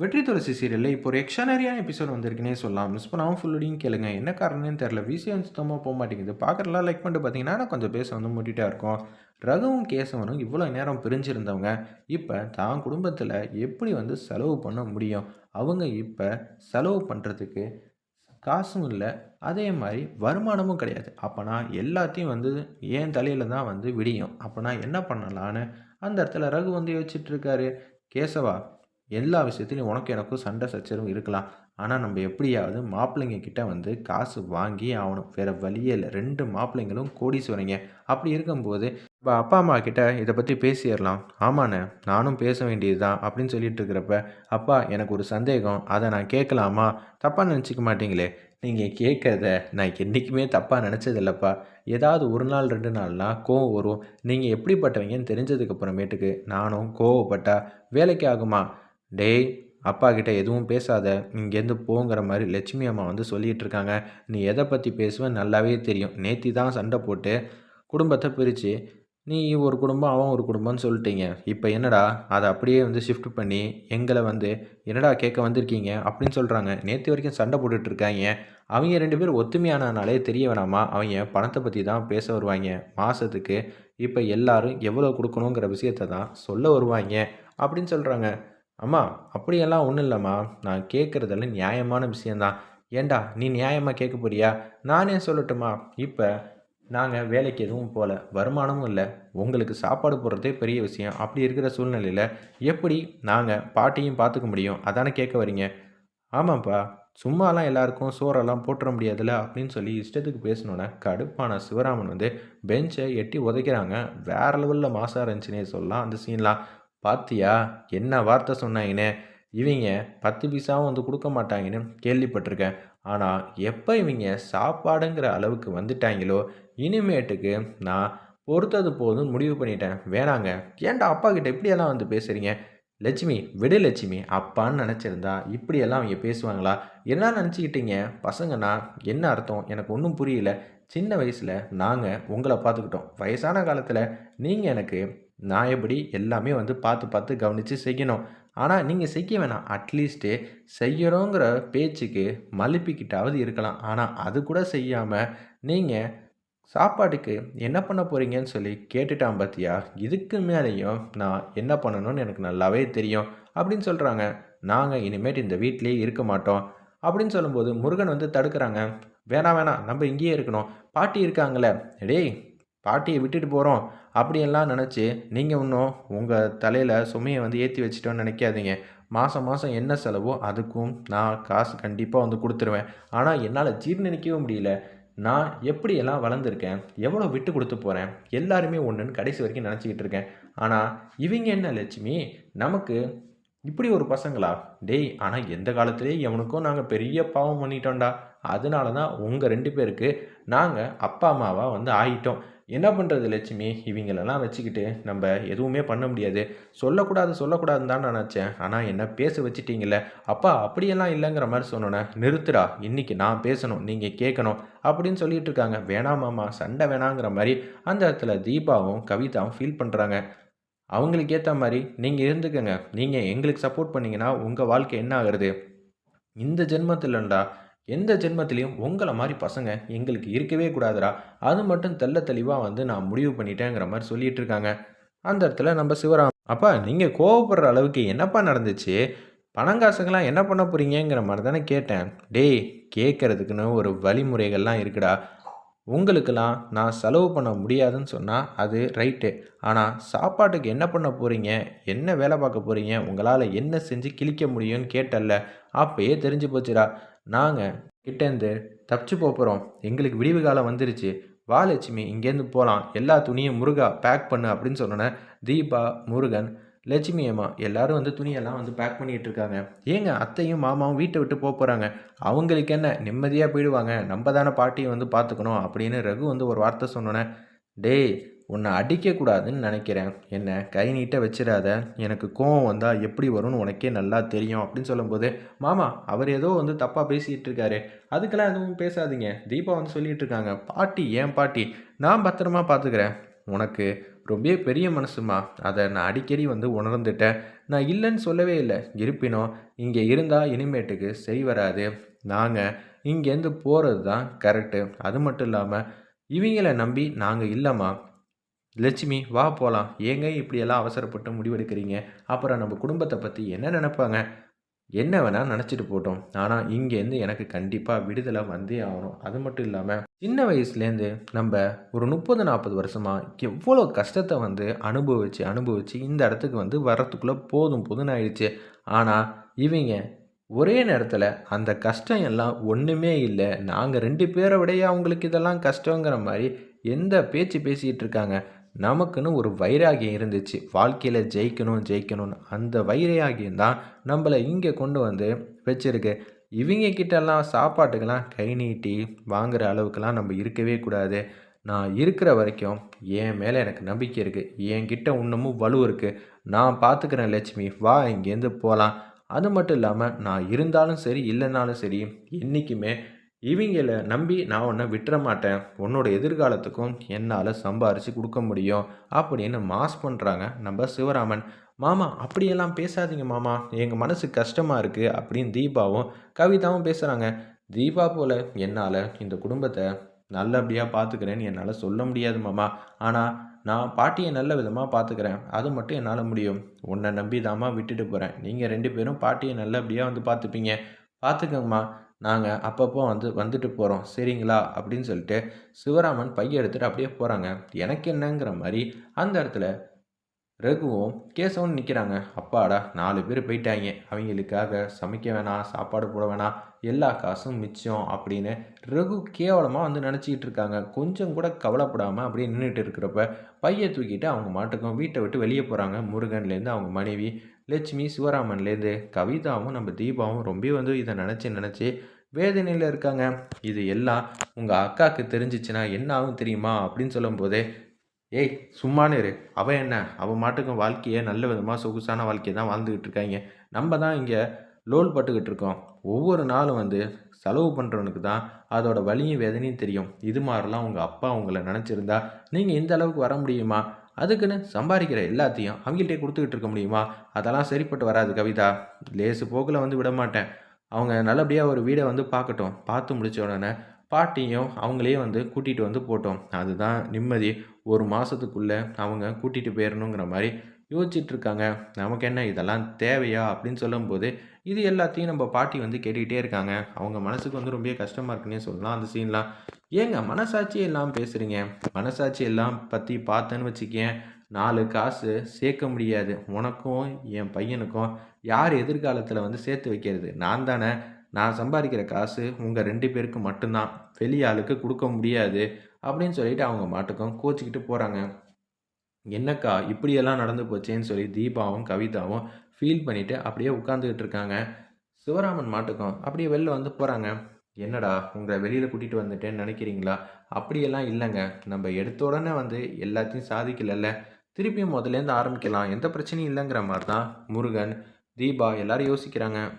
வெற்றி துளசி சீரியலில் இப்போ ஒரு எக்ஷனரியான எபிசோட் வந்திருக்குன்னே சொல்லலாம். மிஸ் பண்ணாமல் ஃபுல்லோடையும் கேளுங்க. என்ன காரணம்னு தெரில விசியம் சுத்தமாக போக மாட்டேங்குது. பார்க்குறலாம் லைக் பண்ணிட்டு பார்த்தீங்கன்னா கொஞ்சம் பேச வந்து முட்டிட்டா இருக்கும். ரகுவும் கேசவனும் இவ்வளோ நேரம் பிரிஞ்சிருந்தவங்க. இப்போ தான் குடும்பத்தில் எப்படி வந்து செலவு பண்ண முடியும்? அவங்க இப்போ செலவு பண்ணுறதுக்கு காசும் இல்லை. அதே மாதிரி வருமானமும் கிடையாது. அப்போனா எல்லாத்தையும் வந்து ஏன் தலையில் தான் வந்து விடியும். அப்போனா என்ன பண்ணலான்னு அந்த இடத்துல ரகு வந்து யோசிச்சுட்ருக்காரு கேசவா எல்லா விஷயத்துலையும் உனக்கு எனக்கும் சண்டை சச்சரவும் இருக்கலாம். ஆனால் நம்ம எப்படியாவது மாப்பிள்ளைங்க கிட்ட வந்து காசு வாங்கி ஆகணும். வேறு வழியே இல்லை. ரெண்டு மாப்பிள்ளைங்களும் கோடீஸ்வரங்க. அப்படி இருக்கும்போது இப்போ அப்பா அம்மா கிட்ட இதை பற்றி பேசிடலாம். ஆமாண்ணே நானும் பேச வேண்டியது தான் அப்படின்னு சொல்லிட்டு இருக்கிறப்ப அப்பா எனக்கு ஒரு சந்தேகம். அதை நான் கேட்கலாமா? தப்பாக நினச்சிக்க மாட்டீங்களே? நீங்கள் கேட்குறத நான் என்றைக்குமே தப்பாக நினச்சதில்லப்பா. ஏதாவது ஒரு நாள் ரெண்டு நாள்லாம் கோவம் வரும். நீங்கள் எப்படிப்பட்டவங்கன்னு தெரிஞ்சதுக்கப்புறமேட்டுக்கு நானும் கோவப்பட்டா வேலைக்கு ஆகுமா? டேய் அப்பா கிட்ட எதுவும் பேசாத. இங்கேருந்து போங்கிற மாதிரி லட்சுமி அம்மா வந்து சொல்லிகிட்டு இருக்காங்க. நீ எதை பற்றி பேசுவ? நல்லாவே தெரியும். நேத்தி தான் சண்டை போட்டு குடும்பத்தை பிரித்து நீ ஒரு குடும்பம் அவன் ஒரு குடும்பம்னு சொல்லிட்டீங்க. இப்போ என்னடா? அதை அப்படியே வந்து ஷிஃப்ட் பண்ணி எங்களை வந்து என்னடா கேட்க வந்திருக்கீங்க? அப்படின்னு சொல்கிறாங்க நேற்று வரைக்கும் சண்டை போட்டுட்டு இருக்காங்க. அவங்க ரெண்டு பேரும் ஒத்துமையானனாலே தெரிய வேணாமா? அவங்க பணத்தை பற்றி தான் பேச வருவாங்க. மாதத்துக்கு இப்போ எல்லாரும் எவ்வளோ கொடுக்கணுங்கிற விஷயத்த தான் சொல்ல வருவாங்க. அப்படின்னு சொல்கிறாங்க அம்மா அப்படியெல்லாம் ஒன்றும் இல்லைம்மா. நான் கேட்குறதெல்லாம் நியாயமான விஷயந்தான் ஏண்டா நீ நியாயமாக கேட்க போறியா? நானே சொல்லட்டுமா இப்போ நாங்கள் வேலைக்கு எதுவும் போகல வருமானமும் இல்லை. உங்களுக்கு சாப்பாடு போடுறதே பெரிய விஷயம். அப்படி இருக்கிற சூழ்நிலையில் எப்படி நாங்கள் பாட்டியும் பார்த்துக்க முடியும்? அதானே கேட்க வரீங்க ஆமாம்ப்பா சும்மாலாம் எல்லாருக்கும் சோறெல்லாம் போட்டுற முடியாதுல்ல அப்படின்னு சொல்லி இஷ்டத்துக்கு பேசணுன்னே கடுப்பான சிவராமன் வந்து பெஞ்சை எட்டி உதைக்கிறாங்க. வேற லெவலில் மாசாக இருந்துச்சுன்னே சொல்லலாம் அந்த சீன்லாம் பார்த்தியா என்ன வார்த்தை சொன்னாங்கன்னு இவங்க பத்து பைசாவும் வந்து கொடுக்க மாட்டாங்கன்னு கேள்விப்பட்டிருக்கேன். ஆனால் எப்போ இவங்க சாப்பாடுங்கிற அளவுக்கு வந்துட்டாங்களோ இனிமேட்டுக்கு நான் பொறுத்தது போதும் முடிவு பண்ணிட்டேன். வேணாங்க. ஏன்டா அப்பா கிட்ட இப்படியெல்லாம் வந்து பேசுகிறீங்க லட்சுமி விடு லட்சுமி. அப்பான்னு நினச்சிருந்தா இப்படியெல்லாம் அவங்க பேசுவாங்களா? என்ன நினச்சிக்கிட்டீங்க? பசங்கன்னா என்ன அர்த்தம்? எனக்கு ஒன்றும் புரியல. சின்ன வயசில் நாங்கள் உங்களை பார்த்துக்கிட்டோம். வயசான காலத்தில் நீங்கள் எனக்கு நான் எப்படி எல்லாமே வந்து பார்த்து பார்த்து கவனித்து செய்யணும். ஆனால் நீங்கள் செய்ய வேணாம். அட்லீஸ்ட்டு செய்கிறோங்கிற பேச்சுக்கு மலுப்பிக்கிட்டாவது இருக்கலாம். ஆனால் அது கூட செய்யாமல் நீங்கள் சாப்பாட்டுக்கு என்ன பண்ண போகிறீங்கன்னு சொல்லி கேட்டுட்டான் பார்த்தியா இதுக்கு மேலேயும் நான் என்ன பண்ணணும்னு எனக்கு நல்லாவே தெரியும். அப்படின்னு சொல்கிறாங்க நாங்கள் இனிமேட்டு இந்த வீட்லேயே இருக்க மாட்டோம். அப்படின்னு சொல்லும்போது முருகன் வந்து தடுக்கிறாங்க. வேணாம் வேணாம். நம்ம இங்கேயே இருக்கணும். பாட்டி இருக்காங்களே டேய் பாட்டியை விட்டுட்டு போகிறோம் அப்படியெல்லாம் நினச்சி நீங்கள் இன்னும் உங்கள் தலையில் சுமையை வந்து ஏற்றி வச்சிட்டோன்னு நினைக்காதீங்க. மாதம் மாதம் என்ன செலவோ அதுக்கும் நான் காசு கண்டிப்பாக வந்து கொடுத்துருவேன். ஆனால் என்னால் ஜீர்ணிக்கவே முடியல. நான் எப்படியெல்லாம் வளர்ந்துருக்கேன்? எவ்வளோ விட்டு கொடுத்து போகிறேன் எல்லாருமே ஒன்றுன்னு கடைசி வரைக்கும் நினச்சிக்கிட்டு இருக்கேன். ஆனால் இவங்க என்ன லட்சுமி? நமக்கு இப்படி ஒரு பசங்களா? டேய் ஆனால் எந்த காலத்துலேயே எவனுக்கும் நாங்கள் பெரிய பாவம் பண்ணிட்டோம்டா. அதனால தான் உங்கள் ரெண்டு பேருக்கு நாங்கள் அப்பா அம்மாவாக வந்து ஆகிட்டோம் என்ன பண்ணுறது லட்சுமி? இவங்களெல்லாம் வச்சுக்கிட்டு நம்ம எதுவுமே பண்ண முடியாது. சொல்லக்கூடாது சொல்லக்கூடாதுன்னு தான் நினச்சேன். ஆனால் என்ன பேச வச்சுட்டீங்களே அப்பா அப்படியெல்லாம் இல்லைங்கிற மாதிரி சொன்னோன்னே நிறுத்துடா இன்றைக்கி நான் பேசணும் நீங்கள் கேட்கணும் அப்படின்னு சொல்லிட்டு இருக்காங்க. வேணாமாம்மா சண்டை வேணாங்கிற மாதிரி. அந்த இடத்துல தீபாவும் கவிதாவும் ஃபீல் பண்ணுறாங்க அவங்களுக்கு ஏற்ற மாதிரி நீங்கள் இருந்துக்கங்க. நீங்கள் எங்களுக்கு சப்போர்ட் பண்ணிங்கன்னா உங்கள் வாழ்க்கை என்ன ஆகுறது? இந்த ஜென்மத்தில்ண்டா எந்த ஜென்மத்திலையும் உங்களை மாதிரி பசங்க எங்களுக்கு இருக்கவே கூடாதுடா. அது மட்டும் தெல்ல தெளிவாக வந்து நான் முடிவு பண்ணிட்டேங்கிற மாதிரி சொல்லிட்டு இருக்காங்க. அந்த இடத்துல நம்ம சிவராம் அப்பா நீங்கள் கோவப்படுற அளவுக்கு என்னப்பா நடந்துச்சு? பணங்காசுங்களாம் என்ன பண்ண போகிறீங்கிற மாதிரி தானே கேட்டேன். டேய் கேட்குறதுக்குன்னு ஒரு வழிமுறைகள்லாம் இருக்குடா. உங்களுக்கெல்லாம் நான் செலவு பண்ண முடியாதுன்னு சொன்னால் அது ரைட்டு. ஆனால் சாப்பாட்டுக்கு என்ன பண்ண போகிறீங்க என்ன வேலை பார்க்க போகிறீங்க உங்களால் என்ன செஞ்சு கிழிக்க முடியும்னு கேட்டல்ல. அப்பயே தெரிஞ்சு போச்சுடா. நாங்கள் கிட்டேருந்து தப்பிச்சு போகிறோம் எங்களுக்கு விடிவு காலம் வந்துருச்சு. வா லட்சுமி இங்கேருந்து போகலாம் எல்லா துணியும் முருகா பேக் பண்ணு அப்படின்னு சொன்னோன்னே தீபா முருகன் லட்சுமி அம்மா எல்லாரும் வந்து துணியெல்லாம் வந்து பேக் பண்ணிகிட்டு இருக்காங்க ஏங்க அத்தையும் மாமாவும் வீட்டை விட்டு போக போகிறாங்க அவங்களுக்கு என்ன நிம்மதியாக போயிடுவாங்க. நம்ம தானே பாட்டியை வந்து பார்த்துக்கணும் அப்படின்னு ரகு வந்து ஒரு வார்த்தை சொன்னோன்னே டேய் உன்னை அடிக்கக்கூடாதுன்னு நினைக்கிறேன். என்ன கை நீட்ட வச்சிடாத. எனக்கு கோவம் வந்தால் எப்படி வரும்னு உனக்கே நல்லா தெரியும் அப்படின்னு சொல்லும்போது மாமா அவர் ஏதோ வந்து தப்பாக பேசிகிட்டு இருக்காரு அதுக்கெல்லாம் எதுவும் பேசாதீங்க. தீபா வந்து சொல்லிகிட்டு இருக்காங்க பாட்டி ஏன் பாட்டி? நான் பத்திரமா பார்த்துக்கிறேன். உனக்கு ரொம்ப பெரிய மனசுமா. அதை நான் அடிக்கடி வந்து உணர்ந்துட்டேன். நான் இல்லைன்னு சொல்லவே இல்லை. இருப்பினும் இங்கே இருந்தால் இனிமேட்டுக்கு சரி வராது. நாங்கள் இங்கேருந்து போகிறது தான் கரெக்டு அது மட்டும் இல்லாமல் இவங்கள நம்பி நாங்கள் இல்லைம்மா. லட்சுமி வா போகலாம் ஏங்க இப்படியெல்லாம் அவசரப்பட்டு முடிவெடுக்கிறீங்க? அப்புறம் நம்ம குடும்பத்தை பற்றி என்ன நினைப்பாங்க? என்ன வேணால் நினச்சிட்டு போட்டோம். ஆனால் இங்கேருந்து எனக்கு கண்டிப்பாக விடுதலை வந்தே ஆகணும். அது மட்டும் இல்லாமல் சின்ன வயசுலேருந்து நம்ம ஒரு முப்பது நாற்பது வருஷமாக எவ்வளோ கஷ்டத்தை வந்து அனுபவித்து அனுபவித்து இந்த இடத்துக்கு வந்து வர்றதுக்குள்ளே போதும் போதும்னு ஆயிடுச்சு. ஆனால் இவங்க ஒரே நேரத்தில் அந்த கஷ்டம் எல்லாம் ஒன்றுமே இல்லை. நாங்கள் ரெண்டு பேரை விடையே அவங்களுக்கு இதெல்லாம் கஷ்டங்கிற மாதிரி எந்த பேச்சு பேசிகிட்டு இருக்காங்க? நமக்குன்னு ஒரு வைராகியம் இருந்துச்சு. வாழ்க்கையில் ஜெயிக்கணும் ஜெயிக்கணும்னு. அந்த வைராகியம் தான் நம்மளை இங்கே கொண்டு வந்து வச்சுருக்கு. இவங்க கிட்டலாம் சாப்பாட்டுக்கெல்லாம் கை நீட்டி வாங்குகிற அளவுக்கெல்லாம் நம்ம இருக்கவே கூடாது. நான் இருக்கிற வரைக்கும் என் மேலே எனக்கு நம்பிக்கை இருக்குது என்கிட்ட இன்னமும் வலு இருக்குது நான் பார்த்துக்கிறேன் லட்சுமி. வா இங்கேருந்து போகலாம் அது மட்டும் இல்லாமல் நான் இருந்தாலும் சரி இல்லைனாலும் சரி என்றைக்குமே இவங்கள நம்பி நான் உன்னை விட்டுற மாட்டேன். உன்னோட எதிர்காலத்துக்கும் என்னால் சம்பாரித்து கொடுக்க முடியும் அப்படின்னு மாஸ் பண்ணுறாங்க நம்ம சிவராமன். மாமா அப்படியெல்லாம் பேசாதீங்க மாமா. எங்கள் மனசு கஷ்டமாக இருக்குது அப்படின்னு தீபாவும் கவிதாவும் பேசுகிறாங்க தீபா போல் என்னால் இந்த குடும்பத்தை நல்லபடியாக பார்த்துக்கிறேன்னு என்னால் சொல்ல முடியாது மாமா. ஆனால் நான் பாட்டியை நல்ல விதமாக பார்த்துக்கிறேன் அது மட்டும் என்னால் முடியும். உன்னை நம்பி தாமா விட்டுட்டு போகிறேன் நீங்கள் ரெண்டு பேரும் பாட்டியை நல்லபடியாக வந்து பார்த்துப்பீங்க பார்த்துக்கங்கம்மா நாங்கள் அப்பப்போ வந்து வந்துட்டு போகிறோம் சரிங்களா? அப்படின்னு சொல்லிட்டு சிவராமன் பைய எடுத்துகிட்டு அப்படியே போகிறாங்க எனக்கு என்னங்கிற மாதிரி அந்த இடத்துல ரகுவும் கேசவன் நிற்கிறாங்க அப்பாடா நாலு பேர் போயிட்டாங்க அவங்களுக்காக சமைக்க வேணாம் சாப்பாடு போட வேணாம். எல்லா காசும் மிச்சம் அப்படின்னு ரகு கேவலமாக வந்து நினச்சிக்கிட்டு இருக்காங்க. கொஞ்சம் கூட கவலைப்படாமல் அப்படியே நின்றுட்டு இருக்கிறப்ப பையை தூக்கிட்டு அவங்க மாட்டுக்கும் வீட்டை விட்டு வெளியே போகிறாங்க முருகன்லேருந்து அவங்க மனைவி லட்சுமி சிவராமன்லேருந்து கவிதாவும் நம்ம தீபாவும் ரொம்ப வந்து இதை நினச்சி நினச்சி வேதனையில் இருக்காங்க. இது எல்லாம் உங்கள் அக்காவுக்கு தெரிஞ்சிச்சுன்னா என்ன ஆகும் தெரியுமா? அப்படின்னு சொல்லும்போதே ஏய் சும்மானு இரு அவன் என்ன? அவன் மாட்டுக்கும் வாழ்க்கையை நல்ல விதமாக சொகுசான வாழ்க்கையை தான் வாழ்ந்துக்கிட்டு இருக்காங்க. நம்ம தான் இங்கே லோல் பட்டுக்கிட்டு இருக்கோம். ஒவ்வொரு நாளும் வந்து செலவு பண்ணுறவனுக்கு தான் அதோட வலியும் வேதனையும் தெரியும். இது மாதிரிலாம் உங்கள் அப்பா உங்களை நினச்சிருந்தா நீங்கள் இந்த அளவுக்கு வர முடியுமா? அதுக்குன்னு சம்பாதிக்கிற எல்லாத்தையும் அவங்கள்ட்டே கொடுத்துக்கிட்டு இருக்க முடியுமா? அதெல்லாம் சரிப்பட்டு வராது கவிதா. லேசு போக்கில் வந்து விட மாட்டேன். அவங்க நல்லபடியாக ஒரு வீடை வந்து பார்க்கட்டும். பார்த்து முடித்த உடனே பாட்டியும் அவங்களே வந்து கூட்டிகிட்டு வந்து போட்டோம். அதுதான் நிம்மதி. ஒரு மாதத்துக்குள்ளே அவங்க கூட்டிகிட்டு போயிடணுங்கிற மாதிரி யோசிச்சுட்டு இருக்காங்க நமக்கு என்ன இதெல்லாம் தேவையா? அப்படின்னு சொல்லும்போது இது எல்லாத்தையும் நம்ம பாட்டி வந்து கேட்டுக்கிட்டே இருக்காங்க. அவங்க மனசுக்கு வந்து ரொம்ப கஷ்டமாக இருக்குன்னே சொல்லலாம் அந்த சீன்லாம். ஏங்க மனசாட்சி எல்லாம் பேசுகிறீங்க மனசாட்சி எல்லாம் பற்றி பார்த்தேன்னு வச்சுக்கேன் நாலு காசு சேர்க்க முடியாது. உனக்கும் என் பையனுக்கும் யார் எதிர்காலத்தில் வந்து சேர்த்து வைக்கிறது? நான் தானே. நான் சம்பாதிக்கிற காசு உங்கள் ரெண்டு பேருக்கு மட்டும்தான். வெளியாளுக்கு கொடுக்க முடியாது. அப்படின்னு சொல்லிட்டு அவங்க மாட்டுக்கும் கோச்சிக்கிட்டு போகிறாங்க என்னக்கா இப்படியெல்லாம் நடந்து போச்சேன்னு சொல்லி தீபாவும் கவிதாவும் ஃபீல் பண்ணிவிட்டு அப்படியே உட்காந்துக்கிட்டு இருக்காங்க. சிவராமன் மாட்டுக்கும் அப்படியே வெளில வந்து போகிறாங்க என்னடா உங்களை வெளியில் கூட்டிகிட்டு வந்துட்டேன்னு நினைக்கிறீங்களா? அப்படியெல்லாம் இல்லைங்க. நம்ம எடுத்த உடனே வந்து எல்லாத்தையும் சாதிக்கலல்ல. திருப்பியும் முதலேருந்து ஆரம்பிக்கலாம். எந்த பிரச்சனையும் இல்லைங்கிற மாதிரி தான் முருகன் தீபா எல்லோரும் யோசிக்கிறாங்க.